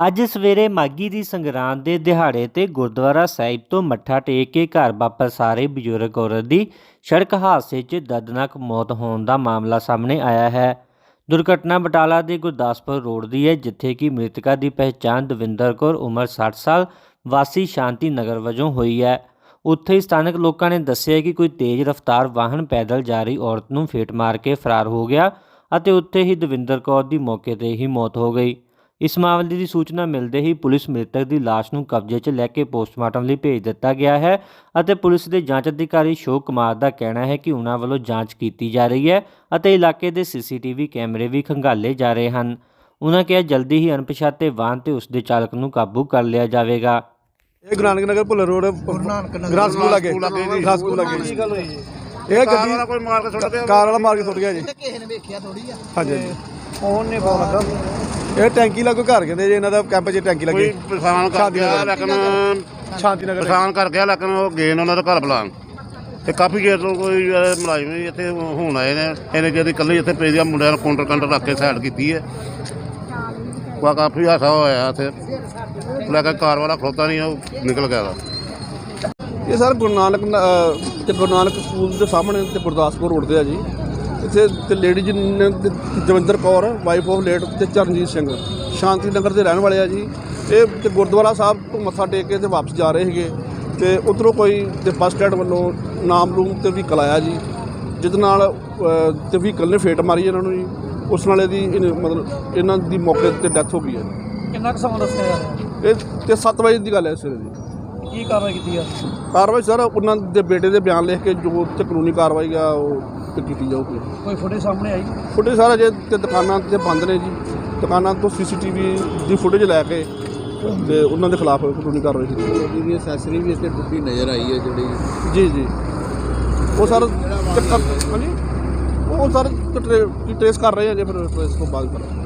ਅੱਜ ਸਵੇਰੇ ਮਾਗੀ ਦੀ ਸੰਗਰਾਂਦ ਦੇ ਦਿਹਾੜੇ ਤੇ ਗੁਰਦੁਆਰਾ ਸਾਹਿਬ ਤੋਂ ਮੱਠਾ ਟੇਕ ਕੇ ਘਰ ਵਾਪਸ ਆ ਰਹੀ ਬਜ਼ੁਰਗ ਔਰਤ ਦੀ ਸੜਕ ਹਾਦਸੇ 'ਚ ਦਰਦਨਾਕ ਮੌਤ ਹੋਣ ਦਾ ਮਾਮਲਾ ਸਾਹਮਣੇ ਆਇਆ ਹੈ। ਦੁਰਘਟਨਾ ਬਟਾਲਾ ਦੇ ਗੁਰਦਾਸਪੁਰ ਰੋਡ ਦੀ ਹੈ, ਜਿੱਥੇ ਕਿ ਮ੍ਰਿਤਕਾ ਦੀ ਪਹਿਚਾਣ ਦਵਿੰਦਰ ਕੌਰ ਉਮਰ 60 ਸਾਲ, ਵਾਸੀ ਸ਼ਾਂਤੀ ਨਗਰ ਵਜੋਂ ਹੋਈ ਹੈ। ਉੱਥੇ ਹੀ ਸਥਾਨਕ ਲੋਕਾਂ ਨੇ ਦੱਸਿਆ ਕਿ ਕੋਈ ਤੇਜ਼ ਰਫ਼ਤਾਰ ਵਾਹਨ ਪੈਦਲ ਜਾ ਰਹੀ ਔਰਤ ਨੂੰ ਫੇਟ ਮਾਰ ਕੇ ਫਰਾਰ ਹੋ ਗਿਆ ਅਤੇ ਉੱਥੇ ਹੀ ਦਵਿੰਦਰ ਕੌਰ ਦੀ ਮੌਕੇ ਤੇ ਹੀ ਮੌਤ ਹੋ ਗਈ। ਇਸ ਮਾਮਲੇ ਦੀ ਸੂਚਨਾ ਮਿਲਦੇ ਹੀ ਪੁਲਿਸ ਮ੍ਰਿਤਕ ਦੀ ਲਾਸ਼ ਨੂੰ ਕਬਜ਼ੇ 'ਚ ਲੈ ਕੇ ਪੋਸਟਮਾਰਟਮ ਲਈ ਭੇਜ ਦਿੱਤਾ ਗਿਆ ਹੈ ਅਤੇ ਪੁਲਿਸ ਦੇ ਜਾਂਚ ਅਧਿਕਾਰੀ ਸ਼ੋਕ ਕੁਮਾਰ ਦਾ ਕਹਿਣਾ ਹੈ ਕਿ ਉਹਨਾਂ ਵੱਲੋਂ ਜਾਂਚ ਕੀਤੀ ਜਾ ਰਹੀ ਹੈ ਅਤੇ ਇਲਾਕੇ ਦੇ ਸੀਸੀਟੀਵੀ ਕੈਮਰੇ ਵੀ ਖੰਗਾਲੇ ਜਾ ਰਹੇ ਹਨ। ਉਹਨਾਂ ਕਿਹਾ ਜਲਦੀ ਹੀ ਅਣਪਛਾਤੇ ਵਾਹਨ ਤੇ ਉਸ ਦੇ ਚਾਲਕ ਨੂੰ ਕਾਬੂ ਕਰ ਲਿਆ ਜਾਵੇਗਾ। ਇਹ Guru Nanak Nagar Bhullar road grass school ਲੱਗੇ। ਗ੍ਰਾਸ ਸਕੂਲ ਲੱਗੇ ਜੀ। ਇਹ ਕਾਰ ਵਾਲਾ ਗੱਡੀ ਕੋਈ ਮਾਰ ਕੇ ਸੁੱਟ ਗਿਆ। ਕਾਰ ਵਾਲਾ ਮਾਰ ਕੇ ਸੁੱਟ ਗਿਆ ਜੀ। ਕਿਸੇ ਨੇ ਵੇਖਿਆ ਥੋੜੀ ਆ। ਹਾਂਜੀ ਫੋਨ ਨੇ ਫੋਨ ਲੱਗਾ। ਇਹ ਟੈਂਕੀ ਲੱਗੋ ਘਰ ਕਹਿੰਦੇ ਜੀ ਇਹਨਾਂ ਦਾ ਕੈਂਪ 'ਚ ਟੈਂਕੀ ਕੋਈ ਲੱਗੀ ਪਛਾਣ ਕਰ ਸ਼ਾਦੀ ਗਿਆ ਨਗਰ। ਲੇਕਿਨ ਸ਼ਾਂਤੀ ਨਗਰ ਪਛਾਣ ਕਰ ਗਿਆ ਲੇਕਿਨ ਉਹ ਗਏ ਨੇ ਉਹਨਾਂ ਦਾ ਘਰ ਬੁਲਾਉਣ। ਤੇ ਕਾਫੀ ਚਿਰ ਤੋਂ ਕੋਈ ਅਹ, ਮੁਲਾਜ਼ਮ ਵੀ ਇੱਥੇ ਹੁਣ ਆਏ ਨੇ। ਇਹਨੇ ਜਿਹੜੀ ਇਕੱਲੇ ਇੱਥੇ ਦੀਆਂ ਮੁੰਡਿਆਂ ਨੂੰ ਕਾਊਂਟਰ ਕੰਟਰ ਰੱਖ ਕੇ ਸਾਈਡ ਕੀਤੀ ਹੈ। ਕਾ ਕਾਫੀ ਹਾਸਾ ਹੋਇਆ ਇੱਥੇ। ਲੈ ਕੇ ਕਾਰ ਵਾਲਾ ਖਲੋਤਾ ਨਹੀਂ ਉਹ ਨਿਕਲ ਗਿਆ ਵਾ। ਇਹ ਸਰ ਗੁਰੂ ਨਾਨਕ ਨ- ਅਹ, ਤੇ ਗੁਰੂ ਨਾਨਕ ਸਕੂਲ ਦੇ ਸਾਹਮਣੇ ਤੇ ਗੁਰਦਾਸਪੁਰ ਰੋਡ ਤੇ ਆ ਜੀ। ਇੱਥੇ ਤੇ ਲੇਡੀ ਜੀ ਨੇ ਤੇ Davinder Kaur wife of late ਤੇ ਚਰਨਜੀਤ ਸਿੰਘ। ਸ਼ਾਂਤੀ ਨਗਰ ਦੇ ਰਹਿਣ ਵਾਲੇ ਆ ਜੀ। ਇਹ ਤੇ ਗੁਰਦੁਆਰਾ ਸਾਹਿਬ ਤੋਂ ਮੱਥਾ ਟੇਕ ਕੇ ਤੇ ਵਾਪਸ ਜਾ ਰਹੇ ਸੀਗੇ। ਤੇ ਉਧਰੋਂ ਕੋਈ ਤੇ ਬੱਸ ਸਟੈਂਡ ਵੱਲੋਂ ਨਾਮਲੂਮ ਤੇ ਵਹੀਕਲ ਆਇਆ ਜੀ। ਜਿਹਦੇ ਨਾਲ ਤੇ ਵਹੀਕਲ ਨੇ ਫੇਟ ਮਾਰੀ ਇਹਨਾਂ ਨੂੰ ਜੀ। ਉਸ ਨਾਲ ਇਹਦੀ ਮਤਲਬ ਇਹਨਾਂ ਦੀ ਮੌਕੇ ਤੇ ਡੈਥ ਹੋ ਗਈ ਹੈ। ਕਿੰਨਾ ਕੁ ਸਮਾਂ ਦੱਸਿਆ ਜਾ ਰਿਹਾ? ਇਹ ਤੇ 7 ਵਜੇ ਦੀ ਗੱਲ ਹੈ ਸਵੇਰੇ ਦੀ। ਕੀ ਕਾਰਵਾਈ ਕੀਤੀ ਆ? ਕਾਰਵਾਈ ਸਰ ਉਹਨਾਂ ਦੇ ਬੇਟੇ ਦੇ ਬਿਆਨ ਲਿਖ ਕੇ ਜੋ ਤੇ ਕਾਨੂੰਨੀ ਕਾਰਵਾਈ ਆ ਉਹ ਤੇ ਕੀਤੀ ਜਾਊਗੀ। ਕੋਈ ਫੁਟੇਜ ਸਾਹਮਣੇ ਆਈ? ਫੁਟੇਜ ਸਾਰਾ ਜੇ ਤੇ ਦੁਕਾਨਾਂ ਤੇ ਬੰਦ ਨੇ ਜੀ। ਦੁਕਾਨਾਂ ਤੋਂ ਸੀਸੀਟੀਵੀ ਦੀ ਫੁਟੇਜ ਲੈ ਕੇ ਤੇ ਉਹਨਾਂ ਦੇ ਖਿਲਾਫ ਕਾਨੂੰਨੀ ਕਾਰਵਾਈ ਕੀਤੀ ਜਾਊਗੀ। ਇਹਦੀ ਅਸੈਸਰੀ ਵੀ ਇੱਥੇ ਟੁੱਟੀ ਨਜ਼ਰ ਆਈ ਹੈ ਜਿਹੜੀ। ਜੀ ਜੀ। ਉਹ ਸਰ ਚੱਕਰ ਹਾਂਜੀ? ਉਹ ਸਰ ਟ੍ਰੇਸ ਕਰ ਰਹੇ ਆ ਜੇ ਫਿਰ ਟ੍ਰੇਸ ਤੋਂ ਬਾਅਦ ਕਰਾਂਗੇ।